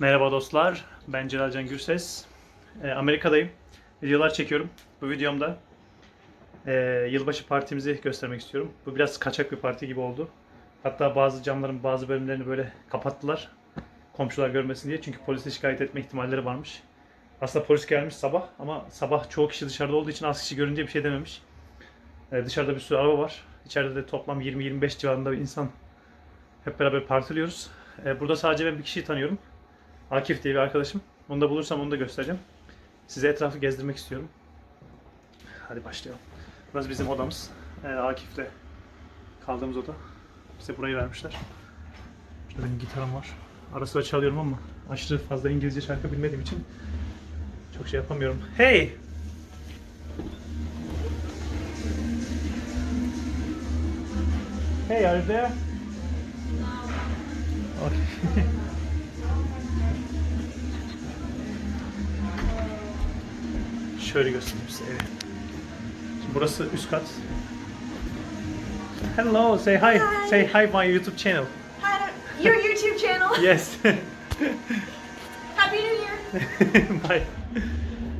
Merhaba dostlar, ben Celal Can Gürses. Ee, Amerika'dayım. Videolar çekiyorum. Bu videomda e, yılbaşı partimizi göstermek istiyorum. Bu biraz kaçak bir parti gibi oldu. Hatta bazı camların bazı bölümlerini böyle kapattılar. Komşular görmesin diye. Çünkü polise şikayet etme ihtimalleri varmış. Aslında polis gelmiş sabah ama sabah çoğu kişi dışarıda olduğu için az kişi görünce bir şey dememiş. Ee, dışarıda bir sürü araba var. İçeride de toplam 20-25 civarında bir insan hep beraber partiliyoruz. Ee, burada sadece ben bir kişiyi tanıyorum. Akif diye bir arkadaşım. Onu da bulursam onu da göstereceğim. Size etrafı gezdirmek istiyorum. Hadi başlayalım. Burası bizim odamız. Ee, Akif'le kaldığımız oda. Bize burayı vermişler. Şurada benim gitarım var. Ara sıra çalıyorum ama aşırı fazla İngilizce şarkı bilmediğim için çok şey yapamıyorum. Hey! Hey, are you there? Okay. Şöyle göstereyim size evi. Şimdi burası üst kat. Hello, say hi. Hi. Say hi my YouTube channel. Hi, your YouTube channel. Yes. Happy New Year. Bye.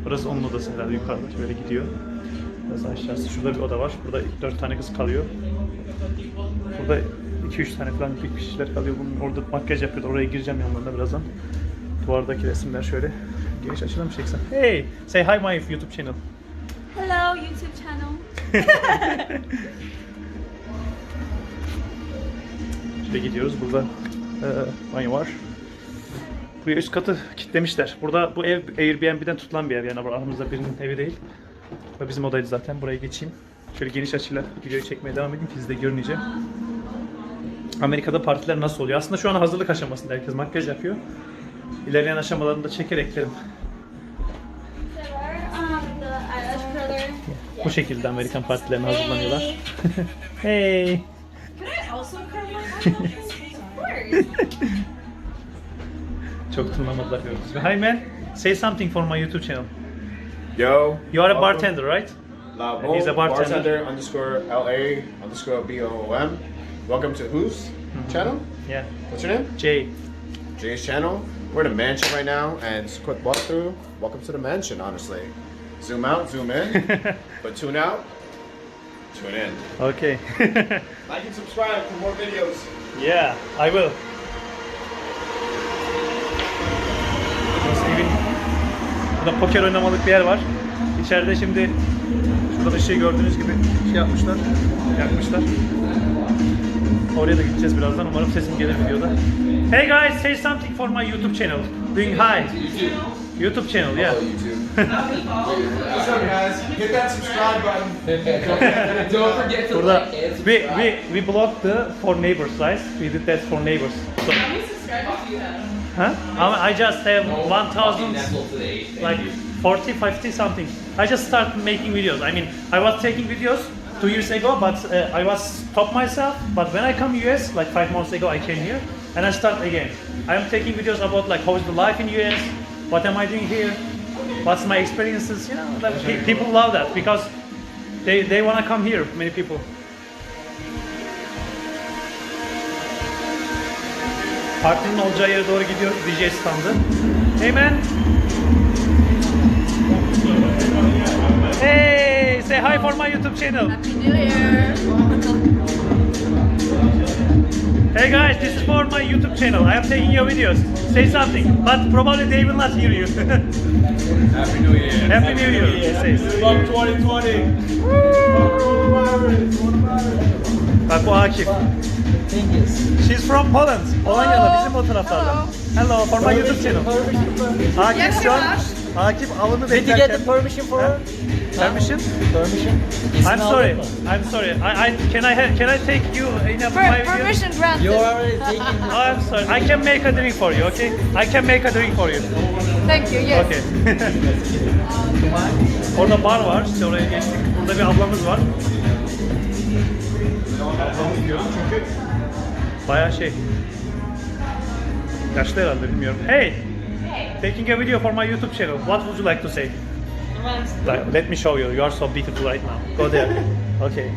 Burası onun odası herhalde yukarıda şöyle gidiyor. Burası aşağısı. Şurada bir oda var. Burada dört tane kız kalıyor. Burada 2-3 tane falan bir kişiler kalıyor. Bunun orada makyaj yapıyordu. Oraya gireceğim yanlarına birazdan. Duvardaki resimler şöyle. Geniş açıdan mı? Hey! Say hi my YouTube channel. Hello, YouTube channel. Şöyle gidiyoruz. Burada e, banyo var. Buraya üst katı kilitlemişler. Burada bu ev Airbnb'den tutulan bir ev yani aramızda birinin evi değil. Ve bizim odaydı zaten. Buraya geçeyim. Şöyle geniş açıyla videoyu çekmeye devam edeyim ki siz de görüneceğim. Amerika'da partiler nasıl oluyor? Aslında şu an hazırlık aşamasında herkes makyaj yapıyor. İlerleyen aşamalarında çeker eklerim. Bu şekilde Amerikan partilerine hazırlanıyorlar. hey! Çok tınlamadılar mü? Hi man, say something for my YouTube channel. Yo. You are a bartender, right? Lavo, He's a bartender. underscore LA underscore B O O M. Welcome to whose Mm-hmm. channel? Yeah. What's your name? Jay. Jay's channel. We're in a mansion right now, and just a quick walkthrough. Welcome to the mansion, honestly. Zoom out, zoom in, but tune out, tune in. Okay. Like and subscribe for more videos. yeah, I will. Burada poker oynamalık bir yer var. İçeride şimdi şurada ışığı gördüğünüz gibi şey yapmışlar, yakmışlar. Oraya da gideceğiz birazdan. Umarım sesim gelir videoda. Hey guys, say something for my YouTube channel. Doing hi. YouTube channel, yeah. What's up, guys? Hit that subscribe button. Don't forget to Burada like we we we blocked the for neighbors, right? We did that for neighbors. So, huh? I I just have one thousand Nestle today. Thank like you. 40, 50 something. I just started making videos. I mean, I was taking videos two years ago, but uh, I was stopped myself. But when I come US, like five months ago, I came here and I start again. I am taking videos about like how is the life in US, what am I doing here, what's my experiences. You know, like, pe- people love that because they they want to come here. Many people. Partinin olacağı yere doğru gidiyoruz. DJ standı. Hey man. Say hi for my YouTube channel. Happy New Year. Hey guys, this is for my YouTube channel. I am taking your videos. Say something, but probably they will not hear you. Happy New Year. Happy New Year. he says. Love 2020. Bak bu Akif. She's from Poland. Polonya'da bizim o taraflardan. Hello for my YouTube channel. Akif şu an Akif avını Did you get the permission for her? Permission? Permission? I'm sorry. I'm sorry. I, I can I ha- can I take you in a my Per- video? permission granted. You already taking Oh, I'm sorry. I can make a drink for you, okay? I can make a drink for you. Thank you. Yes. Okay. Orada bar var. İşte oraya geçtik. Burada bir ablamız var. Ablamız diyorum çünkü bayağı şey. Yaşlı herhalde bilmiyorum. Hey! Taking a video for my YouTube channel. What would you like to say? Like, let me show you. You are so beautiful right now. Go there. Okay.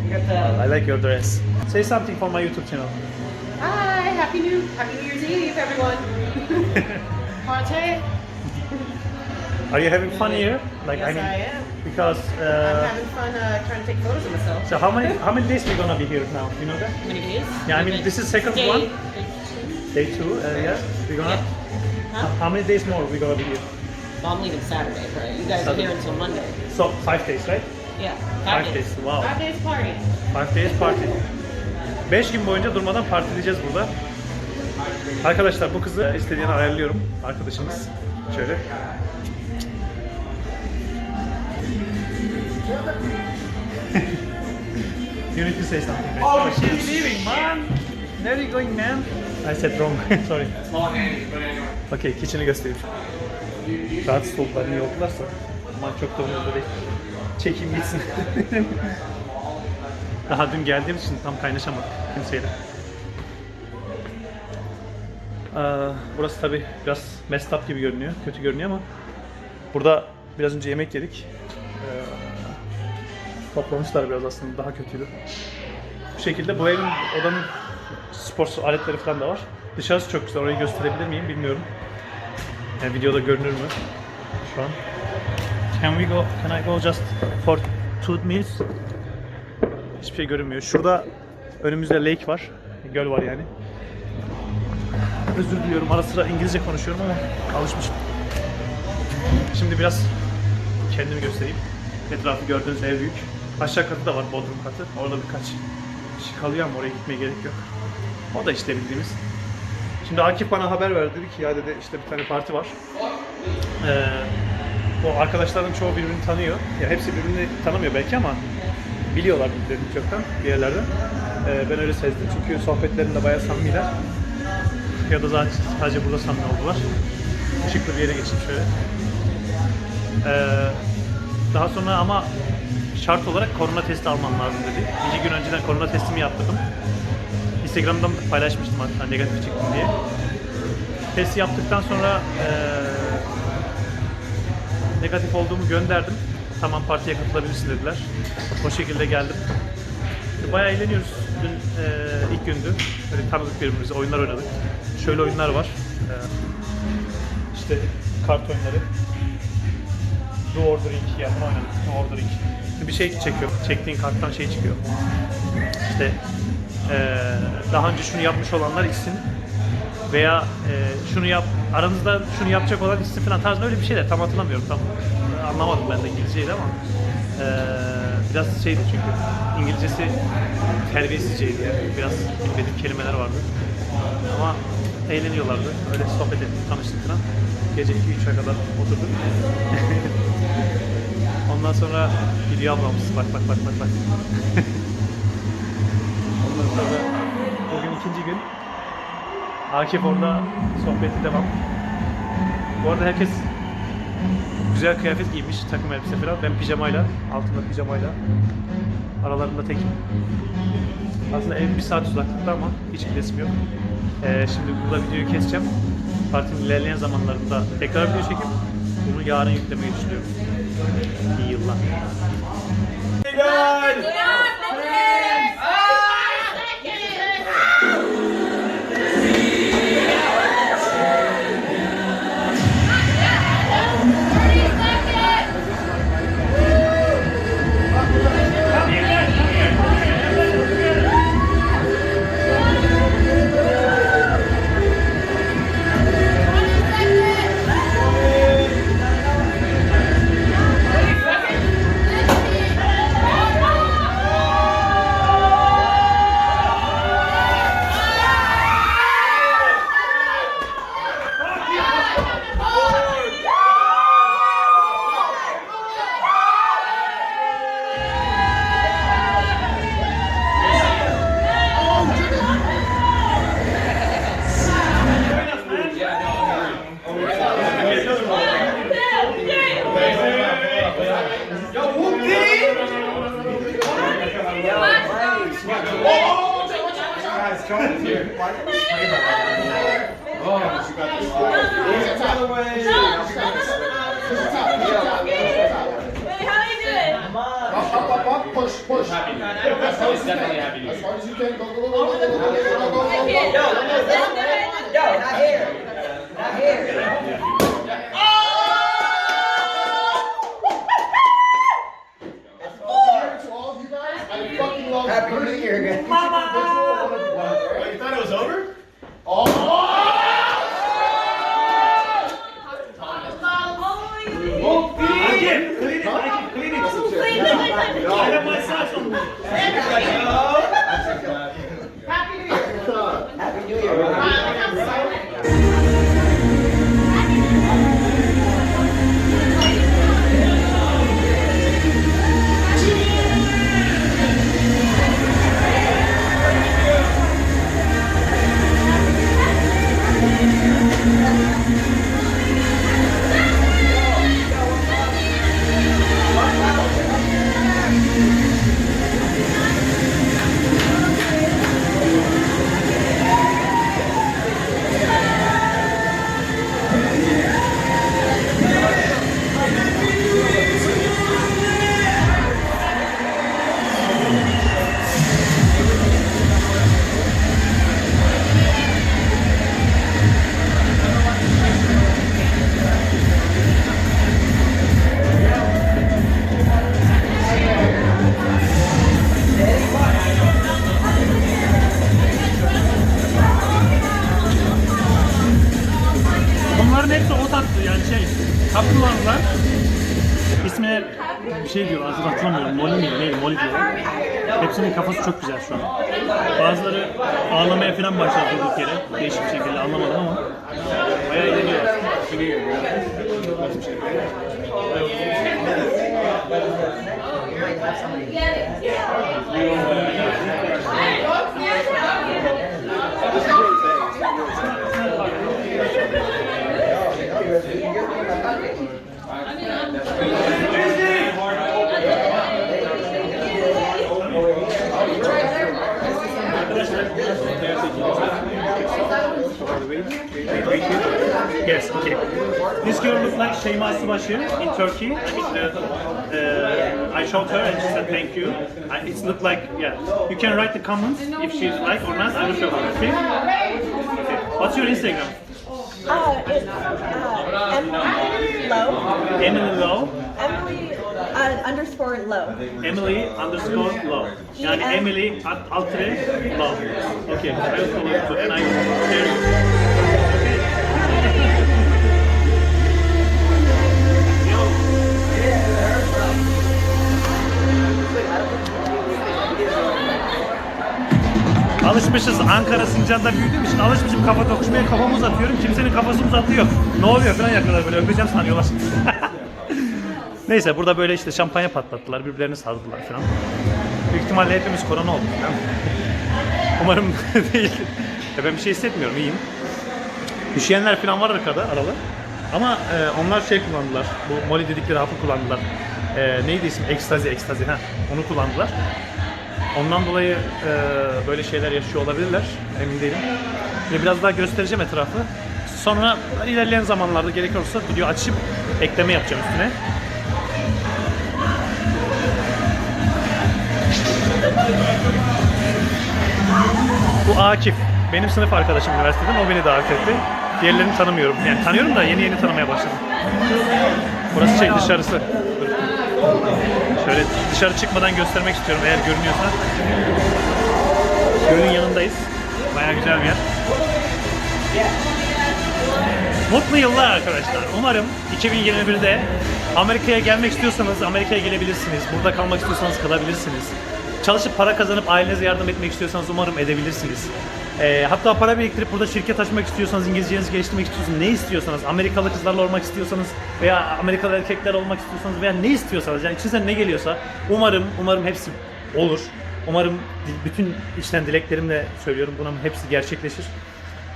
I like your dress. Say something for my YouTube channel. Hi, happy new happy New Year's Eve, everyone. latte? Are you having fun here? Like yes, I mean, I am. because I'm uh, having fun uh, trying to take photos of myself. so how many how many days we gonna be here now? You know that? How many days? Yeah, I mean, this is second Day- one. day two. Day two. Uh, yeah, we gonna. Huh? How many days more we gonna be here? Well, I'm leaving Saturday, but you guys are here until Monday. So five days, right? Yeah. Five days. Wow. Five days party. Five days party. Beş gün boyunca durmadan partileyeceğiz burada. Arkadaşlar bu kızı istediğini ayarlıyorum. Arkadaşımız. Şöyle. you need to say something. man. Oh, she's leaving, man. Where are you going, man? I said wrong. Sorry. Okey, kitchen'ı göstereyim. Rahatsız oldular, niye oldularsa. Ama çok da umurumda değil. Çekeyim gitsin. Daha dün geldiğimiz için tam kaynaşamadık kimseyle. Aa, burası tabi biraz messed up gibi görünüyor, kötü görünüyor ama burada biraz önce yemek yedik. Ee, toplamışlar biraz aslında, daha kötüydü. Bu şekilde bu evin, odanın spor aletleri falan da var. Dışarısı çok güzel, orayı gösterebilir miyim bilmiyorum. Yani videoda görünür mü şu an? Can we go, can I go just for two minutes? Hiçbir şey görünmüyor. Şurada önümüzde lake var. Göl var yani. Özür diliyorum. Ara sıra İngilizce konuşuyorum ama alışmışım. Şimdi biraz kendimi göstereyim. Etrafı gördüğünüz ev büyük. Aşağı katı da var, bodrum katı. Orada birkaç kişi kalıyor ama oraya gitmeye gerek yok. O da işte bildiğimiz. Şimdi Akif bana haber verdi. Dedi ki ya dedi işte bir tane parti var. Ee, o arkadaşların çoğu birbirini tanıyor. Ya hepsi birbirini tanımıyor belki ama biliyorlar birbirlerini çoktan bir yerlerden. Ee, ben öyle sezdim çünkü sohbetlerinde bayağı samimiler. Ya da zaten sadece burada samimi oldular. Işıklı bir yere geçeyim şöyle. Ee, daha sonra ama şart olarak korona testi alman lazım dedi. İki gün önceden korona testimi yaptırdım. Instagram'dan paylaşmıştım hatta negatif çıktım diye. Testi yaptıktan sonra eee, negatif olduğumu gönderdim. Tamam partiye katılabilirsin dediler. O şekilde geldim. Bayağı eğleniyoruz. Dün eee, ilk gündü. Böyle tanıdık birbirimizi, oyunlar oynadık. Şöyle oyunlar var. Eee, işte kart oyunları. Do Ordering yani oynadık. Do Ordering. Bir şey çekiyor. Çektiğin karttan şey çıkıyor. İşte eee, daha önce şunu yapmış olanlar içsin. Veya eee, şunu yap aranızda şunu yapacak olan içsin falan tarzında öyle bir şeyler. Tam hatırlamıyorum tam e, anlamadım ben de İngilizceyi ama eee, biraz şeydi çünkü. İngilizcesi terbiyesizceydi yani. Biraz bilmediğim kelimeler vardı. Ama eğleniyorlardı. Öyle sohbet ettik tanıştık falan. Gece 2-3'e kadar oturduk. Ondan sonra gidiyor ablamız bak bak bak bak bak Sonra bugün ikinci gün. Akif orada sohbeti devam. Bu arada herkes güzel kıyafet giymiş, takım elbise falan. Ben pijamayla, altında pijamayla. Aralarında tekim. Aslında ev bir saat uzaklıkta ama hiç gidesim yok. Ee, şimdi burada videoyu keseceğim. Partinin ilerleyen zamanlarında tekrar video çekip bunu yarın yüklemeyi düşünüyorum. İyi yıllar. Joey's here. Why did we scream at her? Oh, she got this. Here's the other way. No, no, no, no, no. Hey, how are you doing? Up, up, up, up, push, push. Happy New He's definitely happy New Year. As far as you can, go, go, go, go, go, go, go, go, go, go. I can't. No, no, no, no, not here. Not thought it was over? Oh! Şey diyor aslında hatırlamıyorum. Molly miydi neydi? Molly diyor. Hepsinin kafası çok güzel şu an. Bazıları ağlamaya falan başladı durduk yere. Değişik bir şekilde anlamadım ama. Bayağı eğleniyorlar. Yes, Şeyma Subaşı in Turkey. I mean, uh, uh, I showed her and she said thank you. I, it looked like, yeah. You can write the comments if she's like or not. I will show her. Okay? okay. What's your Instagram? Uh, it's uh, Emily Low. Emily Low. Emily uh, underscore Low. Emily underscore Low. Yani E-M- Emily alt- altere Low. Okay, I will follow you. And I will share Alışmışız Ankara Sincan'da büyüdüğüm için alışmışım kafa tokuşmaya kafamı uzatıyorum. Kimsenin kafasını uzatıyor. Ne oluyor falan yapıyorlar böyle öpeceğim sanıyorlar. Neyse burada böyle işte şampanya patlattılar, birbirlerini sardılar falan. Büyük ihtimalle hepimiz korona olduk falan. Umarım değil. Ya ben bir şey hissetmiyorum, iyiyim. Üşüyenler falan var arkada, aralı. Ama e, onlar şey kullandılar, bu moli dedikleri hapı kullandılar. E, neydi isim? Ekstazi, ekstazi. Ha, onu kullandılar. Ondan dolayı e, böyle şeyler yaşıyor olabilirler, emin değilim. Ve biraz daha göstereceğim etrafı. Sonra ilerleyen zamanlarda gerek olursa video açıp ekleme yapacağım üstüne. Bu Akif. Benim sınıf arkadaşım üniversiteden. O beni davet etti. Diğerlerini tanımıyorum. Yani tanıyorum da yeni yeni tanımaya başladım. Burası şey dışarısı. Şöyle dışarı çıkmadan göstermek istiyorum eğer görünüyorsa. Gölün yanındayız. Bayağı güzel bir yer. Mutlu yıllar arkadaşlar. Umarım 2021'de Amerika'ya gelmek istiyorsanız Amerika'ya gelebilirsiniz. Burada kalmak istiyorsanız kalabilirsiniz. Çalışıp para kazanıp ailenize yardım etmek istiyorsanız umarım edebilirsiniz. Ee, hatta para biriktirip burada şirket açmak istiyorsanız, İngilizcenizi geliştirmek istiyorsanız, ne istiyorsanız, Amerikalı kızlarla olmak istiyorsanız veya Amerikalı erkekler olmak istiyorsanız veya ne istiyorsanız, yani içinizden ne geliyorsa umarım, umarım hepsi olur. Umarım bütün içten dileklerimle söylüyorum bunun hepsi gerçekleşir.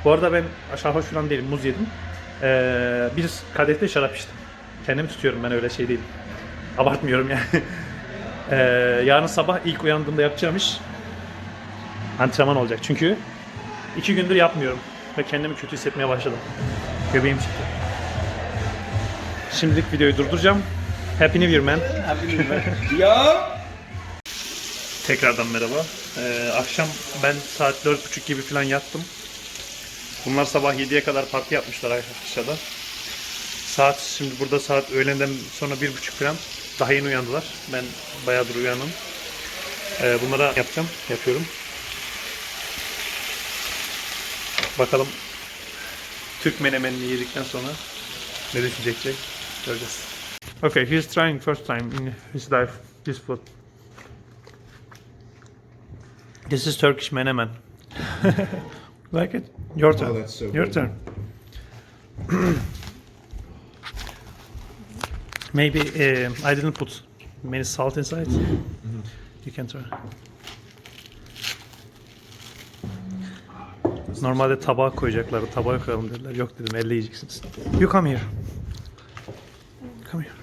Bu arada ben sarhoş falan değilim, muz yedim. Ee, bir kadehte şarap içtim. Kendimi tutuyorum ben öyle şey değilim. Abartmıyorum yani. Ee, yarın sabah ilk uyandığımda yapacağım iş antrenman olacak. Çünkü iki gündür yapmıyorum ve kendimi kötü hissetmeye başladım. Göbeğim çıktı. Şimdilik videoyu durduracağım. Happy New Year man. Tekrardan merhaba. Ee, akşam ben saat 4.30 gibi falan yattım. Bunlar sabah 7'ye kadar parti yapmışlar aşağıda. Saat şimdi burada saat öğlenden sonra 1.30 falan. Daha yeni uyandılar. Ben bayağıdır uyanım. Ee, bunlara yapacağım. Yapıyorum. Bakalım Türk menemenini yedikten sonra ne düşünecekler göreceğiz. Okay, he's trying first time in his life this food. This is Turkish menemen. like it? Your turn. Oh, that's so Your good. turn. Maybe uh, I didn't put many salt inside. You can try. Normalde tabağa koyacaklar. Tabağa koyalım dediler. Yok dedim elle yiyeceksiniz. You come here. Come here.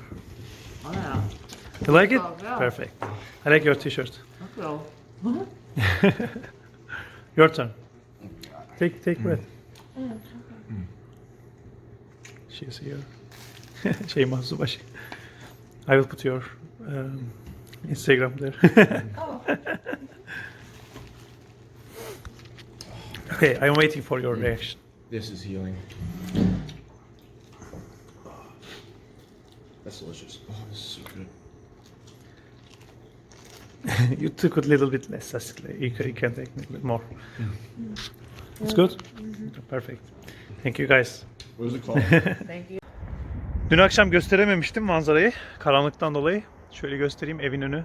You like it? Perfect. I like your t-shirt. your turn. Take take breath. She's here. Şeyma Subaşı. I will put your um, Instagram there. okay, I'm waiting for your reaction. This is healing. That's delicious. Oh, this is so good. you took a little bit less. Clear. You can, you can take a little bit more. It's good. Perfect. Thank you, guys. What is it called? Thank you. Dün akşam gösterememiştim manzarayı karanlıktan dolayı. Şöyle göstereyim evin önü.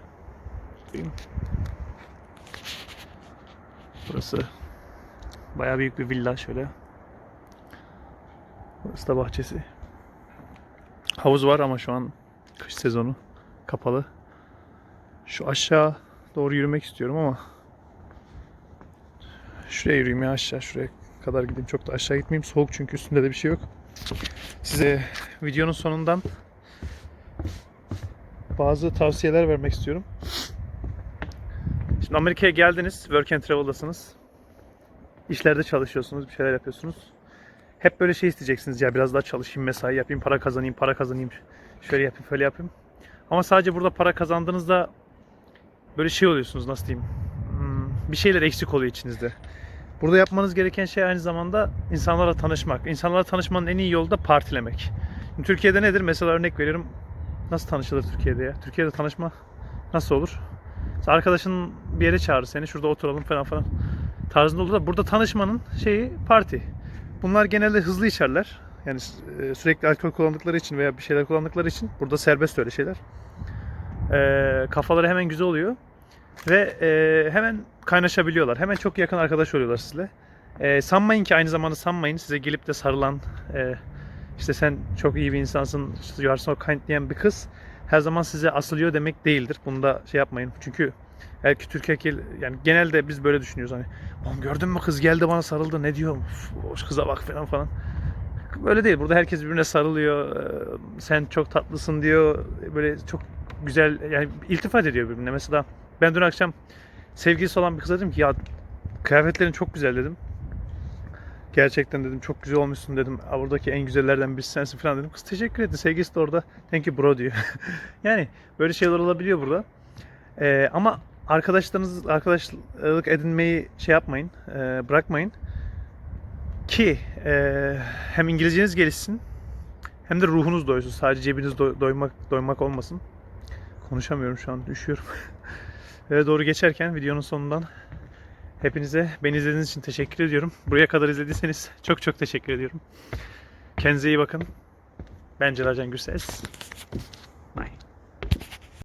Burası bayağı büyük bir villa şöyle. Burası da bahçesi. Havuz var ama şu an kış sezonu kapalı. Şu aşağı doğru yürümek istiyorum ama şuraya yürüyeyim ya aşağı şuraya kadar gideyim. Çok da aşağı gitmeyeyim. Soğuk çünkü üstünde de bir şey yok. Size videonun sonundan bazı tavsiyeler vermek istiyorum. Şimdi Amerika'ya geldiniz, work and travel'dasınız. İşlerde çalışıyorsunuz, bir şeyler yapıyorsunuz. Hep böyle şey isteyeceksiniz ya biraz daha çalışayım, mesai yapayım, para kazanayım, para kazanayım. Şöyle yapayım, şöyle yapayım. Ama sadece burada para kazandığınızda böyle şey oluyorsunuz nasıl diyeyim. Hmm, Bir şeyler eksik oluyor içinizde. Burada yapmanız gereken şey aynı zamanda insanlarla tanışmak. İnsanlarla tanışmanın en iyi yolu da partilemek. Şimdi Türkiye'de nedir? Mesela örnek veriyorum. Nasıl tanışılır Türkiye'de ya? Türkiye'de tanışma nasıl olur? Arkadaşın bir yere çağırır seni. Şurada oturalım falan falan. Tarzında olur da burada tanışmanın şeyi parti. Bunlar genelde hızlı içerler. Yani e, sürekli alkol kullandıkları için veya bir şeyler kullandıkları için burada serbest öyle şeyler. E, kafaları hemen güzel oluyor. Ve e, hemen kaynaşabiliyorlar. Hemen çok yakın arkadaş oluyorlar sizle. E, sanmayın ki aynı zamanda sanmayın size gelip de sarılan e, işte sen çok iyi bir insansın, işte you are so kind diyen bir kız her zaman size asılıyor demek değildir. Bunu da şey yapmayın. Çünkü eğer ki Türk erkeği yani genelde biz böyle düşünüyoruz hani oğlum gördün mü kız geldi bana sarıldı ne diyor Uf, kıza bak falan falan. Böyle değil. Burada herkes birbirine sarılıyor. Sen çok tatlısın diyor. Böyle çok güzel yani iltifat ediyor birbirine. Mesela ben dün akşam sevgilisi olan bir kıza dedim ki ya kıyafetlerin çok güzel dedim. Gerçekten dedim çok güzel olmuşsun dedim. "Aa, Buradaki en güzellerden birisi sensin falan dedim. Kız teşekkür etti. Sevgilisi de orada. Thank you bro diyor. yani böyle şeyler olabiliyor burada. Ee, ama arkadaşlarınız arkadaşlık edinmeyi şey yapmayın. e, bırakmayın. Ki e, hem İngilizceniz gelişsin hem de ruhunuz doysun. Sadece cebiniz doy- doymak doymak olmasın. Konuşamıyorum şu an. Üşüyorum. Eve doğru geçerken videonun sonundan hepinize beni izlediğiniz için teşekkür ediyorum. Buraya kadar izlediyseniz çok çok teşekkür ediyorum. Kendinize iyi bakın. Ben Celal Can Gürses.